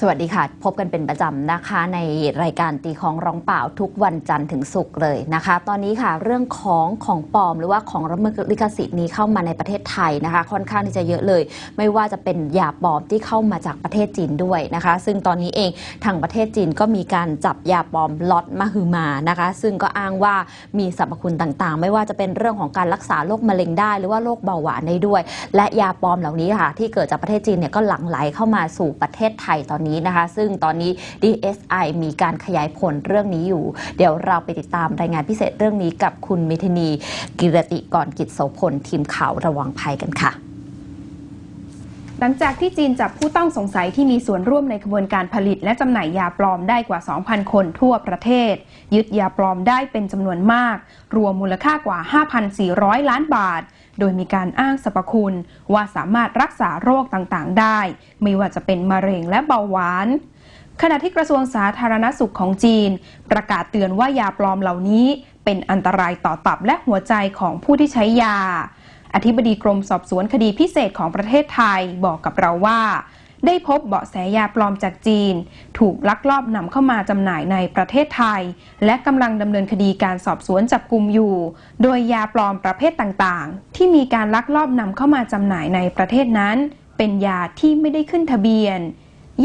สวัสดีค่ะ พบกันเป็นประจำนะคะในรายการตีของร้องเปล่าทุกวันจันทร์ถึงศุกร์เลยนะคะ ตอนนี้ค่ะเรื่องของของปลอมหรือว่าของละมิดลิขสิทธิ์นี้เข้ามาในประเทศไทยนะคะ ค่อนข้างที่จะเยอะเลย ไม่ว่าจะเป็นยาปลอมที่เข้ามาจากประเทศจีนด้วยนะคะ ซึ่งตอนนี้เองทางประเทศจีนก็มีการจับยาปลอมล็อตมาฮือมานะคะ ซึ่งก็อ้างว่ามีสรรพคุณต่างๆ ไม่ว่าจะเป็นเรื่องของการรักษาโรคมะเร็งได้ หรือว่าโรคเบาหวานได้ด้วย และยาปลอมเหล่านี้ค่ะที่เกิดจากประเทศจีนเนี่ยก็หลั่งไหลเข้ามาสู่ประเทศไทยตอนนี้นะคะ ซึ่งตอนนี้ DSI มีการขยายผลเรื่องนี้อยู่ เดี๋ยวเราไปติดตามรายงานพิเศษเรื่องนี้กับคุณมิทนีกิรติกรกิจโสพลทีมข่าวระวังภัยกันค่ะ หลังจากที่จีนจับผู้ต้องสงสัยที่มีส่วนร่วมในขบวนการผลิต และจำหน่ายยาปลอมได้กว่า 2,000 คนทั่วประเทศ ยึดยาปลอมได้เป็นจำนวนมาก รวมมูลค่ากว่า 5,400 ล้านบาท โดยมีการอ้างสรรพคุณ ว่าสามารถรักษาโรคต่างๆ ได้ ไม่ว่าจะเป็นมะเร็งและเบาหวานขณะที่กระทรวงสาธารณสุขของจีน ประกาศเตือนว่ายาปลอมเหล่านี้ เป็นอันตรายต่อตับและหัวใจของผู้ที่ใช้ยา อธิบดีกรมสอบสวนคดีพิเศษของประเทศไทยบอกกับเราว่า ได้พบเบาะแสยาปลอมจากจีน ถูกลักลอบนำเข้ามาจำหน่ายในประเทศไทย และกำลังดำเนินคดีการสอบสวนจับกลุ่มอยู่ โดยยาปลอมประเภทต่างๆ ที่มีการลักลอบนำเข้ามาจำหน่ายในประเทศนั้น เป็นยาที่ไม่ได้ขึ้นทะเบียน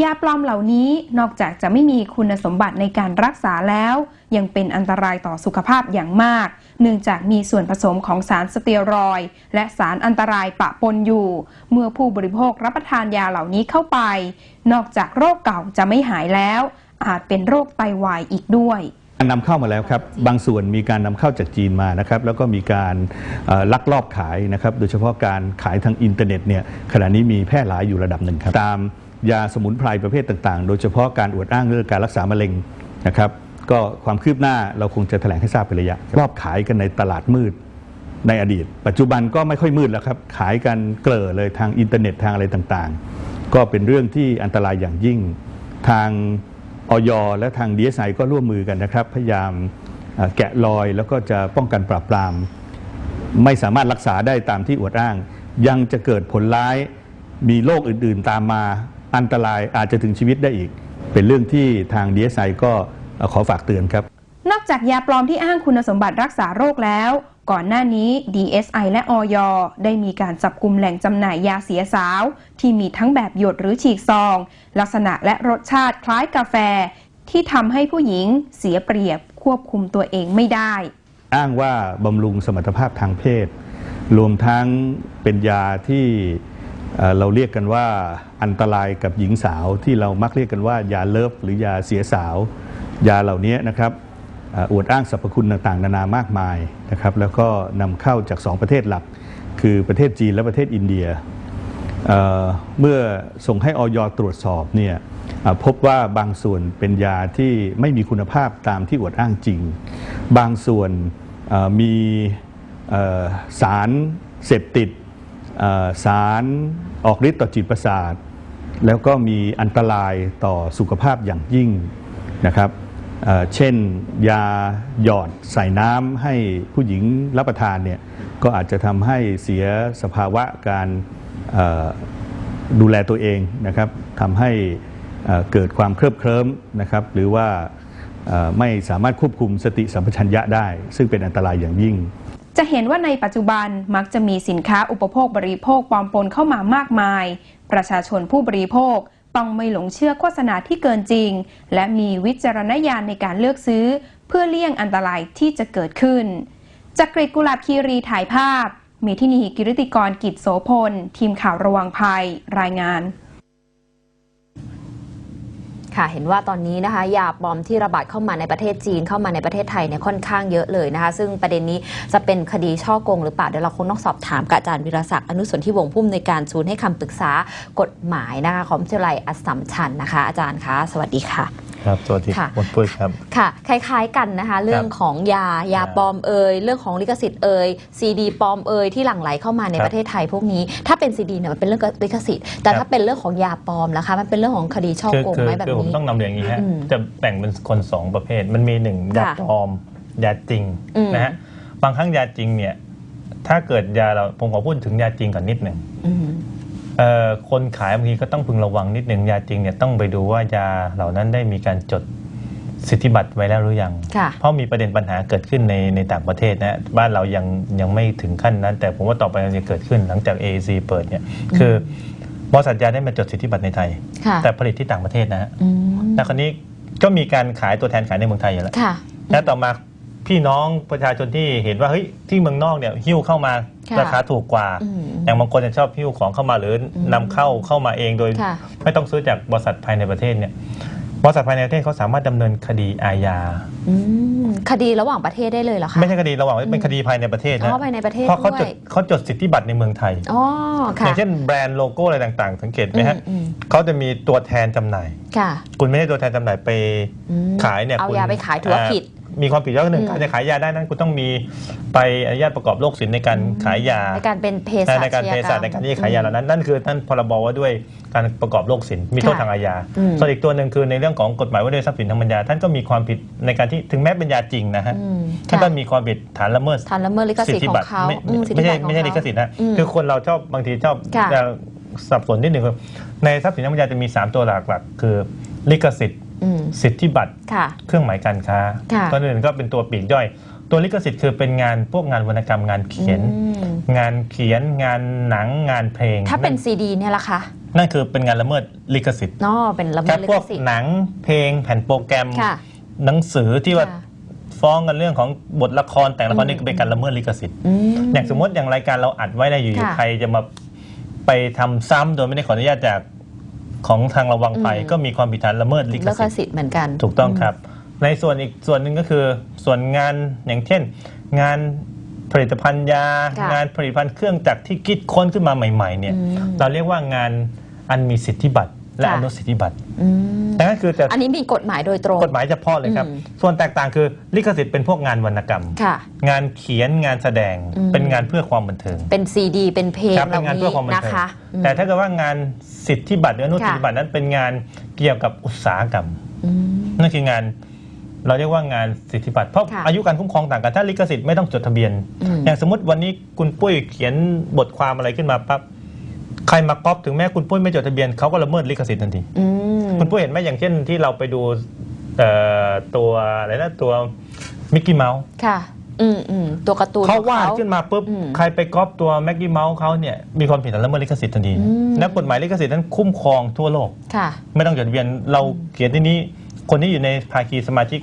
ยาปลอมเหล่านี้นอกจากจะไม่มีคุณสมบัติในการรักษาแล้ว ยังเป็นอันตรายต่อสุขภาพอย่างมาก เนื่องจากมีส่วนผสมของสารสเตียรอยด์และสารอันตรายปะปนอยู่ เมื่อผู้บริโภครับประทานยาเหล่านี้เข้าไป นอกจากโรคเก่าจะไม่หายแล้ว อาจเป็นโรคไตวายอีกด้วยการนำเข้ามาแล้วครับ บางส่วนมีการนำเข้าจากจีนมานะครับ แล้วก็มีการเอ่อลักลอบขายนะครับ โดยเฉพาะการขายทางอินเทอร์เน็ตเนี่ยขณะนี้มีแพร่หลายอยู่ระดับหนึ่งครับตาม ยาสมุนไพรประเภทต่างๆ โดยเฉพาะการอวดอ้างเรื่องการรักษามะเร็งนะครับ ก็ความคืบหน้าเราคงจะแถลงให้ทราบเป็นระยะรอบขายกันในตลาดมืดในอดีต ปัจจุบันก็ไม่ค่อยมืดแล้วครับ ขายกันเกลอเลยทางอินเทอร์เน็ตทางอะไรต่างๆ ก็เป็นเรื่องที่อันตรายอย่างยิ่งทางออยและทาง DSI ก็ร่วมมือกันนะครับ พยายามเอ่อแกะรอยแล้วก็จะป้องกันปราบปราม ไม่สามารถรักษาได้ตามที่อวดอ้าง ยังจะเกิดผลร้ายมีโรคอื่นๆตามมา อันตรายอาจจะถึงชีวิตได้อีก เป็นเรื่องที่ทาง DSI ก็เอ่อขอฝากเตือนครับ นอกจากยาปลอมที่อ้างคุณสมบัติรักษาโรคแล้ว ก่อนหน้านี้ DSI และออย ได้มีการจับกลุ่มแหล่งจำหน่ายยาเสียสาว ที่มีทั้งแบบหยดหรือฉีกซอง ลักษณะและรสชาติคล้ายกาแฟ ที่ทำให้ผู้หญิงเสียเปรียบควบคุมตัวเองไม่ได้ อ้างว่าบำรุงสมรรถภาพทางเพศ รวมทั้งเป็นยาที่ เราเรียกกันว่าอันตรายกับหญิงสาวที่เรามักเรียกกันว่ายาเลิฟหรือยาเสียสาว ยาเหล่านี้นะครับอวดอ้างสรรพคุณต่างๆ นานามากมายนะครับแล้วก็นำเข้าจาก 2 ประเทศหลัก คือประเทศจีนและประเทศอินเดียเเมื่อส่งให้ออยตรวจสอบเนี่ยพบว่าบางส่วนเป็นยาที่ไม่มีคุณภาพตามที่อวดอ้างจริง บางส่วนมีสารเสพติด สารออกฤทธิ์ต่อจิตประสาท แล้วก็มีอันตรายต่อสุขภาพอย่างยิ่งนะครับเช่นยาหยอดใส่น้ำให้ผู้หญิงรับประทานเนี่ยก็อาจจะทำให้เสียสภาวะการดูแลตัวเองนะครับทำให้เกิดความเคลิบเคลิ้มนะครับหรือว่าไม่สามารถควบคุมสติสัมปชัญญะได้ ซึ่งเป็นอันตรายอย่างยิ่ง จะเห็นว่าในปัจจุบันมักจะมีสินค้าอุปโภคบริโภคปลอมปนเข้ามามากมาย ประชาชนผู้บริโภคต้องไม่หลงเชื่อโฆษณาที่เกินจริง และมีวิจารณญาณในการเลือกซื้อ เพื่อเลี่ยงอันตรายที่จะเกิดขึ้นจากกรีกุลาบคีรีถ่ายภาพ เมทินีกิริติกรกิจโสพล ทีมข่าวระวังภัย รายงาน ค่ะเห็นว่าตอนนี้นะคะยาปลอมที่ระบาดเข้ามาในประเทศจีนเข้ามาในประเทศไทยเนี่ยค่อนข้างเยอะเลยนะคะ ซึ่งประเด็นนี้จะเป็นคดีช่อโกงหรือเปล่าเดี๋ยวเราคงต้องสอบถามกับอาจารย์วิรศักดิ์อนุสนที่วงพุ่มในการศูนย์ให้คำปรึกษากฎหมายนะคะของวิทยาลัยอัสสัมชัญนะคะ อาจารย์คะสวัสดีค่ะ ครับสวัสดีค่ะ หมดปุ้ยครับ ค่ะ คล้ายๆกันนะคะ เรื่องของยายาปลอมเอ่ยเรื่องของลิขสิทธิ์เอ่ยซีดีปลอมเอ่ยที่หลั่งไหลเข้ามาในครับประเทศไทยพวกนี้ ถ้าเป็นซีดีเนี่ยมันเป็นเรื่องลิขสิทธิ์ แต่ครับ ถ้าเป็นเรื่องของยาปลอมล่ะคะ มันเป็นเรื่องของคดีช่อคือโกงคือไหมแบบคือผมนี้ ต้องนำเรียนอย่างนี้ฮะอืมจะแบ่งเป็นคนสองประเภท มันมีหนึ่งยาค่ะปลอมยาจริงอืม นะฮะบางครั้งยาจริงเนี่ยถ้าเกิดยาเราผมขอพูดถึงยาจริงก่อนนิดหนึ่ง อืม เอ่อคนขายบางทีก็ต้องพึงระวังนิดหนึ่งยาจริงเนี่ยต้องไปดูว่ายาเหล่านั้นได้มีการจดสิทธิบัตรไว้แล้วหรือยัง ค่ะ เพราะมีประเด็นปัญหาเกิดขึ้นในในต่างประเทศนะบ้านเรายังยังไม่ถึงขั้นนั้น แต่ผมว่าต่อไปมันจะเกิดขึ้นหลังจาก AAC เปิดเนี่ยคือบริษัทยาได้มาจดสิทธิบัตรในไทย ค่ะแต่ผลิตที่ต่างประเทศนะฮะอืมแล้วคราวนี้ก็มีการขายตัวแทนขายในเมืองไทยอยู่แล้ว ค่ะ แล้วต่อมา พี่น้องประชาชนที่เห็นว่าเฮ้ยที่เมืองนอกเนี่ยหิ้วเข้ามาค่ะราคาถูกกว่า อืมอย่างบางคนจะชอบหิ้วของเข้ามาหรืออมนำเข้าเข้ามาเองโดย ค่ะ ไม่ต้องซื้อจากบริษัทภายในประเทศเนี่ยบริษัทภายในประเทศเขาสามารถดำเนินคดีอาญา อืมคดีระหว่างประเทศได้เลยเหรอคะไม่ใช่คดีระหว่างเป็นคดีภายในประเทศอ๋นะอภายในประเทศเพราะเขาจด้ดวยเขาจดสิทธิบัตรในเมืองไทย อ๋ออค่ะย่างเช่นแบรนด์โลโก้อะไรต่างๆ สังเกตไหมฮะอืมเขาจะมีตัวแทนจำหน่าย ค่ะคุณไม่ได้ตัวแทนจำหน่ายไปอืมขายเนี่ยเอาคุณยาไปขายถือว่าผิดเอ่อ มีความผิดแล้วหนึ่งอืมการจะขายยาได้นั้นคุณต้องมีไปอนุญาตประกอบโรคศิลป์ในการขายยาในการเป็นเภสัชในการเภสัชในการที่จะขายยาเหล่านั้นนั่นคือท่านพรบว่าด้วยการประกอบโรคศิลป์มีโทษค่ะทางอาญาอืมส่วนอีกตัวหนึ่งคือในเรื่องของกฎหมายว่าด้วยทรัพย์สินทางปัญญา ท่านก็มีความผิดในการที่ถึงแม้เป็นยาจริงนะฮะอืมท่านค่ะก็มีความผิดฐานละเมิดฐานละเมิดลิขสิทธิ์ของเขาไม่อืสิทธิไม่ใช่บัตรของไม่ใช่เขาลิขสิทธิ์นะอืมคือคนเราชอบบางทีชอบค่ะจะสับสนนิดหนึ่งคือในทรัพย์สินทางปัญญาจะมี 3 ตัวหลักๆคือลิขสิทธิ์อืม สิทธิบัตรค่ะเครื่องหมายการค้าค่ะตัวอื่นก็เป็นตัวปลีกย่อย ตัวลิขสิทธิ์คือเป็นงานพวกงานวรรณกรรมงานเขียนอืมงานเขียนงานหนังงานเพลง ถ้าเป็นซีดีเนี่ยล่ะคะนั่นคือเป็นงานละเมิดลิขสิทธิ์นอเป็นละเมิแต่ดลิพวขกสิทธิ์หนังเพลงแผ่นโปรแกรมค่ะหนังสือที่ว่าค่ะฟ้องกันเรื่องของบทละครแต่งละครอืมนี่ก็เป็นการละเมิดลิขสิทธิ์อืมอย่างสมมติอย่างรายการเราอัดไว้ได้อยู่ค่ะๆใครจะมาไปทำซ้ำโดยไม่ได้ขออนุญาตจาก ของทางระวังภัยอืมก็มีความผิดฐานละเมิดลิขลิขสิทธิ์สิทธิ์เหมือนกัน ถูกต้องครับ ในส่วนอีกส่วนหนึ่งก็คือ ส่วนงานอย่างเช่น งานผลิตภัณฑ์ยาค่ะงานผลิตภัณฑ์เครื่องจักรที่คิดค้นขึ้นมาใหม่ ๆเนี่ยอืมเราเรียกว่างานอันมีสิทธิบัตร และค่ะอนุสิทธิบัตรอืมดังนั้นคือแต่อันนี้มีกฎหมายโดยตรง กฎหมายเฉพาะเลยครับอืมส่วนแตกต่างคือลิขสิทธิ์เป็นพวกงานวรรณกรรมค่ะงานเขียนงานแสดงอืมเป็นงานเพื่อความบันเทิง เป็นซีดี เป็นเพลงครับเหเป็ล่านงานเพื่นี้อความบันนะเทิงคะอืมแต่ถ้าเกิดว่างานสิทธิบัตรหรืออนุสิทธิบัตรนั้นเป็นงานเกี่ยวกับอุตสาหกรรมอืมนั่นคืองานเราเรียกว่างานสิทธิบัตรเพราะค่ะอายุการคุ้มครองต่างกันถ้าลิขสิทธิ์ไม่ต้องจดทะเบียนอืมอย่างสมมติวันนี้คุณปุ้ยเขียนบทความอะไรขึ้นมาปั๊บ ใครมาก๊อปถึงแม้คุณปุ้ยไม่จดทะเบียนเขาก็ละเมิดลิขสิทธิ์ทันทีอืมคุณปุ้ยเห็นไหมอย่างเช่นที่เราไปดูเอ่อตัวอะไรนะตัวมิกกี้เมาส์ค่ะ อืมอืมตัวการ์ตูนเขาของวาดขึ้นมาปุ๊บอืม ใครไปก๊อปตัวแม็กกี้เมาส์เขาเนี่ยมีความผิดฐานละเมิดลิขสิทธิ์ทันทีอืม และกฎหมายลิขสิทธิ์นั้นคุ้มครองทั่วโลก ค่ะ ไม่ต้องจดทะเบียนเราเขียนที่นี้ คนที่อยู่ในภาคีสมาชิก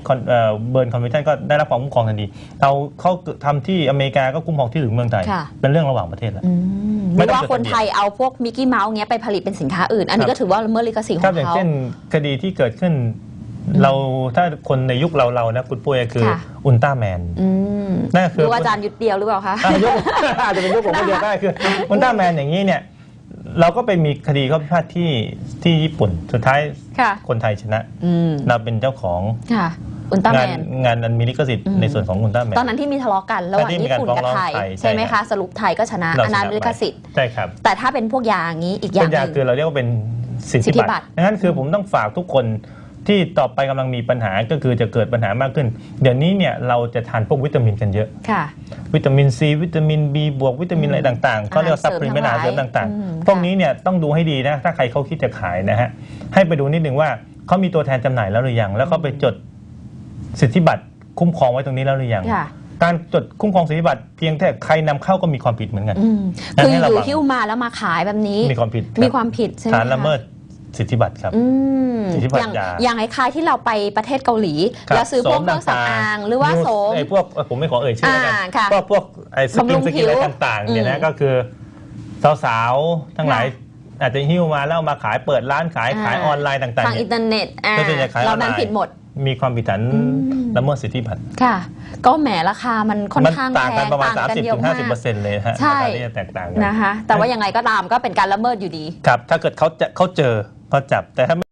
เบิร์นคอนเวนชั่นก็ได้รับความคุ้มครองทันทีเราเขาทำที่อเมริกาก็คุ้มครองที่ถึงเมืองไทย ค่ะ เป็นเรื่องระหว่างประเทศแล้ว อืม หไม่รือต้องว่าจดคนทะเบียนไทยเอาพวกมิกกี้เมาส์เงี้ยไปผลิตเป็นสินค้าอื่น อันนี้ครับก็ถือว่าละเมิดลิขสิทธิ์ขครัอบงอย่างเขา เช่นคดีที่เกิดขึ้น เราถ้าคนในยุคเราเรานะคุณปุ้ยคือค่ะ อุลตร้าแมนอืมนั่นก็หคือรือว่าอาจารย์ยุดเดียวหรือเปล่าคะ อะยุคอาจจะเป็นยุคผมคนเดียวก็ได้คืออุลตร้าแมนอย่างนี้เนี่ยเราก็ไปมีคดีข้อพิพาทที่ที่ญี่ปุ่น สุดท้ายค่ะ คนไทยชนะ อืมเราเป็นเจ้าของค่ะ อุลตร้าแมงานน งานอันมีลิขสิทธิ์อืม ในส่วนของอุลตร้าแมน ตอนนั้นที่มีทะเลาะกันระหว่างที่มีญี่การปุ่นฟ้องกับร้องไทยไทย ใช่ไหมใช่ครัคะบสรุปไทยก็ชนะเราอันนั้นชนะลิขสิทธิ์ ใช่ครับ แต่ถ้าเป็นพวกยาอย่างนี้อีกอย่าเป็งนหยานึ่ง คือเราเรียกว่าเป็นสิทสิทธิธิบับัตตรรดังนั้นคือผมต้องฝากทุกคนที่ต่อไปกำลังมีปัญหาก็คือจะเกิดปัญหามากขึ้น เดี๋ยวนี้เนี่ยเราจะทานพวกวิตามินกันเยอะ ค่ะ วิตามินซีวิตามิน B บวกวิตามินอะไรต่างๆเขาเรียกว่าซัพพลีเมนต์อาหารเสริมต่างอืม ๆ พวกนี้เนี่ยต้องดูให้ดีนะ ถ้าใครเขาคิดจะขายนะฮะ ให้ไปดูนิดนึงว่าเขามีตัวแทนจำหน่ายแล้วหรือยัง แล้วเขาไปจด สิทธิบัตรคุ้มครองไว้ตรงนี้แล้วหรือยังค่ะ การจดคุ้มครองสิทธิบัตรเพียงแต่ใครนำเข้าก็มีความผิดเหมือนกัน อืมงั้นคือให้อระยู่วัง หิ้วมาแล้วมาขายแบบนี้ มีความผิดมีความผิดใช่ไหมฐานละคเมิดสิทธิบัตรครับ อืมสิทธิบัตรอย่างยา อย่างไอ้คล้ายๆที่เราไปประเทศเกาหลีครับแล้วซื้อพวกเครื่องสำอางหรือว่าโสม ไอ้พวกเอ่อผมไม่ขอเอ่ยชื่อแล้วกันอ่าค่ะพวกพวกไอ้สบำกิรุนงสกินผิวอะไรต่างๆเนี่ยอืนะมก็คือสาวๆทั้งหลายอาจจะหิ้วมาแล้วเอามาขายเปิดร้านขายอ่า ขายออนไลน์ต่างๆทางเนี่อิยนเทอร์เน็ตอ่าก็ส่วนใหญ่ขายอเราอนไลนั้นน์ผิดหมด มีความผิดฐานอืมละเมิดสิทธิบัตรค่ะ ก็แหมราคามันค่อนมันข้างต่างแพกันงประมาณต่างกันเยอะ30-50%มากเปอร์เซ็นต์เลยฮะใช่ราคาที่จะแตกต่างกันนะคะ แต่ว่ายังไงก็ตามก็เป็นการละเมิดอยู่ดี ครับ ถ้าเกิดเขาจะเขาเจอเขาจับแต่ถ้า